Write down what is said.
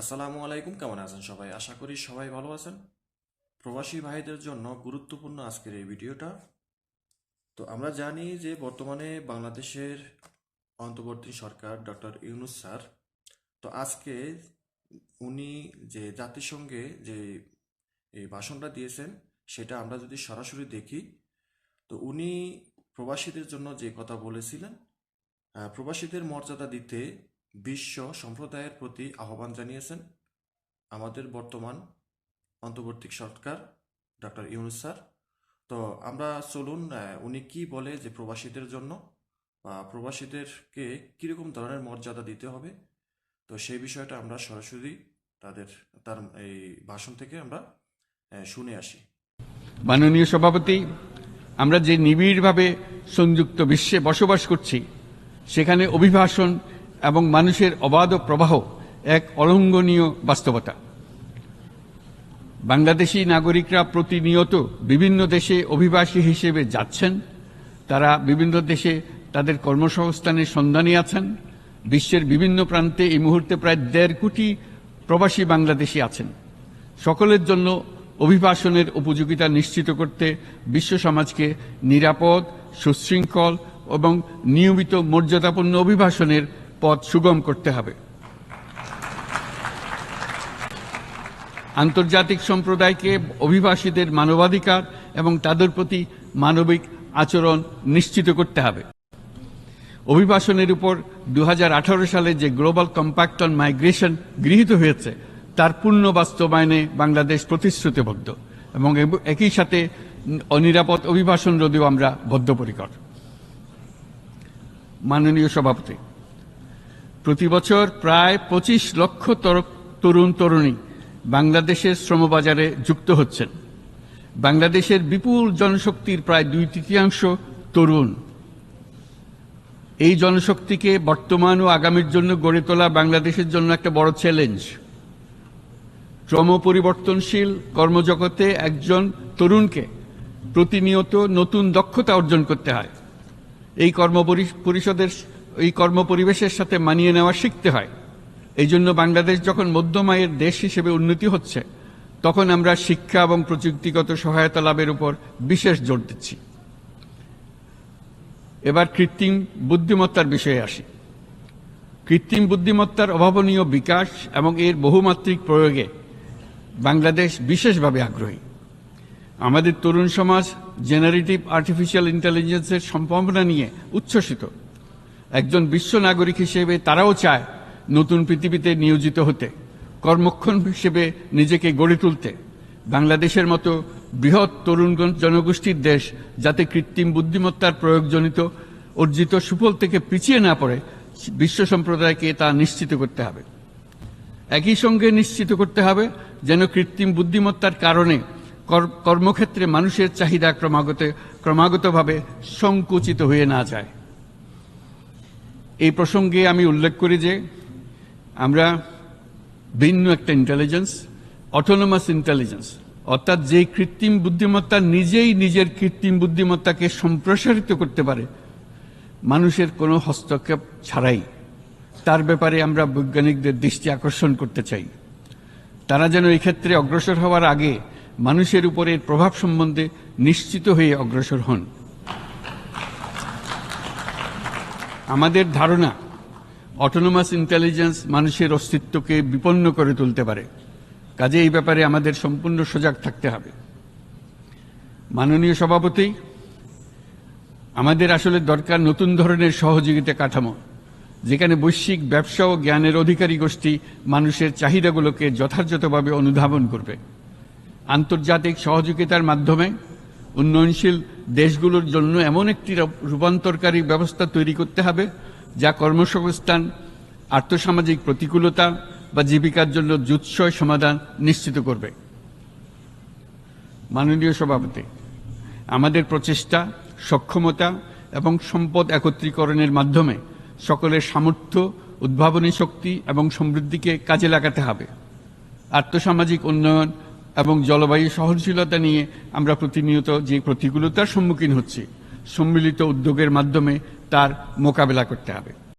আসসালামু আলাইকুম, কেমন আছেন সবাই? আশা করি সবাই ভালো আছেন। প্রবাসী ভাইদের জন্য গুরুত্বপূর্ণ আজকের এই ভিডিওটা। তো আমরা জানি যে বর্তমানে বাংলাদেশের অন্তর্বর্তী সরকার ডক্টর ইউনুস স্যার, তো আজকে উনি যে জাতিসংঘে যে এই ভাষণটা দিয়েছেন, সেটা আমরা যদি সরাসরি দেখি, তো উনি প্রবাসীদের জন্য যে কথা বলেছিলেন প্রবাসীদের মর্যাদা দিতে বিশ্ব সম্প্রদায়ের প্রতি আহ্বান জানিয়েছেন আমাদের বর্তমান অন্তর্বর্তী সরকার ডক্টর ইউনুস স্যার। তো আমরা চলুন উনি কি বলে যে প্রবাসীদের জন্য, বা প্রবাসীদেরকে কীরকম ধরনের মর্যাদা দিতে হবে, তো সেই বিষয়টা আমরা সরাসরি তাদের, তার এই ভাষণ থেকে আমরা শুনে আসি। মাননীয় সভাপতি, আমরা যে নিবিড়ভাবে সংযুক্ত বিশ্বে বসবাস করছি, সেখানে অভিভাষণ এবং মানুষের অবাধ প্রবাহ এক অলঙ্ঘনীয় বাস্তবতা। বাংলাদেশি নাগরিকরা প্রতিনিয়ত বিভিন্ন দেশে অভিবাসী হিসেবে যাচ্ছেন। তারা বিভিন্ন দেশে তাদের কর্মসংস্থানের সন্ধানে আছেন। বিশ্বের বিভিন্ন প্রান্তে এই মুহূর্তে প্রায় দেড় কোটি প্রবাসী বাংলাদেশি আছেন। সকলের জন্য অভিবাসনের উপযোগিতা নিশ্চিত করতে বিশ্ব সমাজকে নিরাপদ, সুশৃঙ্খল এবং নিয়মিত মর্যাদাপূর্ণ অভিবাসনের পথ সুগম করতে হবে। আন্তর্জাতিক সম্প্রদায়কে অভিবাসীদের মানবাধিকার এবং তাদের প্রতি মানবিক আচরণ নিশ্চিত করতে হবে। অভিবাসনের উপর দু হাজার আঠারো সালে যে গ্লোবাল কম্প্যাক্ট অন মাইগ্রেশন গৃহীত হয়েছে, তার পূর্ণ বাস্তবায়নে বাংলাদেশ প্রতিশ্রুতিবদ্ধ এবং একই সাথে অনিরাপদ অভিবাসন রোধেও আমরা বদ্ধপরিকর। মাননীয় সভাপতি প্রতি বছর প্রায় পঁচিশ লক্ষ তর- তরুণ তরুণী বাংলাদেশের শ্রমবাজারে যুক্ত হচ্ছেন। বাংলাদেশের বিপুল জনশক্তির প্রায় দুই তৃতীয়াংশ তরুণ। এই জনশক্তিকে বর্তমান ও আগামীর জন্য গড়ে তোলা বাংলাদেশের জন্য একটা বড় চ্যালেঞ্জ। ক্রম পরিবর্তনশীল কর্মজগতে একজন তরুণকে প্রতিনিয়ত নতুন দক্ষতা অর্জন করতে হয়। এই কর্ম পরি- পরিষদের এই কর্মপরিবেশের সাথে মানিয়ে নেওয়া শিখতে হয়। এই জন্য বাংলাদেশ যখন মধ্যম আয়ের দেশ হিসেবে উন্নতি হচ্ছে, তখন আমরা শিক্ষা এবং প্রযুক্তিগত সহায়তা লাভের উপর বিশেষ জোর দিচ্ছি। এবার কৃত্রিম বুদ্ধিমত্তার বিষয়ে আসি। কৃত্রিম বুদ্ধিমত্তার অভাবনীয় বিকাশ এবং এর বহুমাত্রিক প্রয়োগে বাংলাদেশ বিশেষভাবে আগ্রহী। আমাদের তরুণ সমাজ জেনারেটিভ আর্টিফিশিয়াল ইন্টেলিজেন্সের সম্ভাবনা নিয়ে উচ্ছ্বসিত। একজন বিশ্ব নাগরিক হিসেবে তারাও চায় নতুন পৃথিবীতে নিয়োজিত হতে কর্মক্ষম হিসেবে নিজেকে গড়ে তুলতে। বাংলাদেশের মতো বৃহৎ তরুণ জনগোষ্ঠীর দেশ যাতে কৃত্রিম বুদ্ধিমত্তার প্রয়োগজনিত, অর্জিত, সুফল থেকে পিছিয়ে না পড়ে, বিশ্ব সম্প্রদায়কে তা নিশ্চিত করতে হবে। একই সঙ্গে নিশ্চিত করতে হবে যেন কৃত্রিম বুদ্ধিমত্তার কারণে কর্মক্ষেত্রে মানুষের চাহিদা ক্রমাগত ক্রমাগতভাবে সংকুচিত হয়ে না যায়। এই প্রসঙ্গে আমি উল্লেখ করি যে আমরা ভিন্ন একটা ইন্টেলিজেন্স অটোনোমাস ইন্টেলিজেন্স অর্থাৎ যে কৃত্রিম বুদ্ধিমত্তা নিজেই নিজের কৃত্রিম বুদ্ধিমত্তাকে সম্প্রসারিত করতে পারে, মানুষের কোনো হস্তক্ষেপ ছাড়াই। তার ব্যাপারে আমরা বৈজ্ঞানিকদের দৃষ্টি আকর্ষণ করতে চাই। তারা যেন এই ক্ষেত্রে অগ্রসর হওয়ার আগে মানুষের উপরে প্রভাব সম্বন্ধে নিশ্চিত হয়ে অগ্রসর হন। আমাদের ধারণা অটোনোমাস ইন্টেলিজেন্স মানুষের অস্তিত্বকে বিপন্ন করে তুলতে পারে। কাজে এই ব্যাপারে আমাদের সম্পূর্ণ সজাগ থাকতে হবে। মাননীয় সভাপতি, আমাদের আসলে দরকার নতুন ধরনের সহযোগিতা কাঠামো, যেখানে বৈশ্বিক ব্যবসা ও জ্ঞানের অধিকারী গোষ্ঠী মানুষের চাহিদাগুলোকে যথাযথভাবে অনুধাবন করবে। আন্তর্জাতিক সহযোগিতার মাধ্যমে উন্নয়নশীল দেশগুলোর জন্য এমন একটি রূপ- রূপান্তরকারী ব্যবস্থা তৈরি করতে হবে যা কর্মসংস্থান, আর্থসামাজিক প্রতিকূলতা বা জীবিকার জন্য জুৎসয় সমাধান নিশ্চিত করবে। মাননীয় সভাপতি, আমাদের প্রচেষ্টা, সক্ষমতা এবং সম্পদ একত্রীকরণের মাধ্যমে সকলের সামর্থ্য, উদ্ভাবনী শক্তি এবং সমৃদ্ধিকে কাজে লাগাতে হবে। আর্থসামাজিক উন্নয়ন এবং জলবায়ু সহনশীলতা নিয়ে আমরা প্রতিনিয়ত যে প্রতিকূলতার সম্মুখীন হচ্ছি, সম্মিলিত উদ্যোগের মাধ্যমে তার মোকাবেলা করতে হবে।